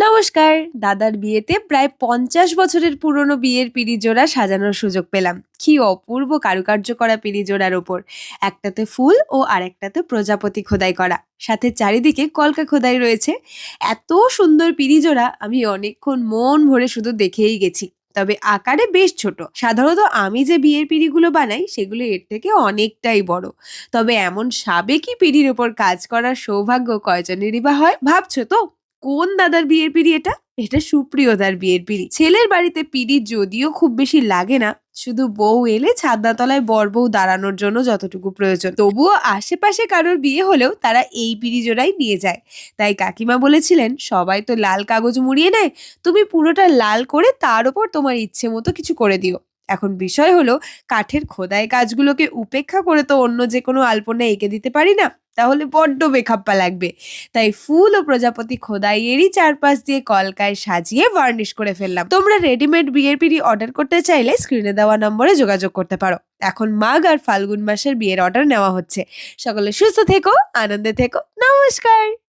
নমস্কার। দাদার বিয়েতে প্রায় পঞ্চাশ বছরের পুরনো বিয়ের পিড়ি জোড়া সাজানোর সুযোগ পেলাম। কি অপূর্ব কারুকার্য করা পিড়ি জোড়ার ওপর। একটাতে ফুল ও আরেকটাতে প্রজাপতি খোদাই করা। সাথে চারিদিকে কলকা খোদাই রয়েছে। এত সুন্দর পিড়ি জোড়া আমি অনেকক্ষণ মন ভরে শুধু দেখেই গেছি। তবে আকারে বেশ ছোট। সাধারণত আমি যে বিয়ের পিড়িগুলো বানাই, সেগুলো এর থেকে অনেকটাই বড়। তবে এমন সাবেকি পিড়ির ওপর কাজ করার সৌভাগ্য কয়জনেরই বা হয়, ভাবছ তো? কোন দাদার বিয়ের পিড়ি এটা? এটা সুপ্রিয়দার বিয়ের পিড়ি। ছেলের বাড়িতে পিড়ি যদিও খুব বেশি লাগে না, শুধু বউ এলে ছাদনা তলায় বর বউ দাঁড়ানোর জন্য যতটুকু প্রয়োজন। তবুও আশেপাশে কারোর বিয়ে হলেও তারা এই পিড়ি জোড়াই নিয়ে যায়। তাই কাকিমা বলেছিলেন, সবাই তো লাল কাগজ মুড়িয়ে নেয়, তুমি পুরোটা লাল করে তার ওপর তোমার ইচ্ছে মতো কিছু করে দিও। এখন বিষয় হলো, কাঠের খোদাই কাজগুলোকে উপেক্ষা করে তো অন্য যে কোনো আলপনা এঁকে দিতে পারি না, তাহলে বড্ড বেখাপ্পা লাগবে। তাই ফুল ও প্রজাপতি খোদাইয়েরই চারপাশ দিয়ে কলকায় সাজিয়ে ভার্নিশ করে ফেললাম। তোমরা রেডিমেড বিয়ের পিড়ি অর্ডার করতে চাইলে স্ক্রিনে দেওয়া নম্বরে যোগাযোগ করতে পারো। এখন মাঘ আর ফাল্গুন মাসের বিয়ের অর্ডার নেওয়া হচ্ছে। সকলে সুস্থ থেকো, আনন্দে থেকো, নমস্কার!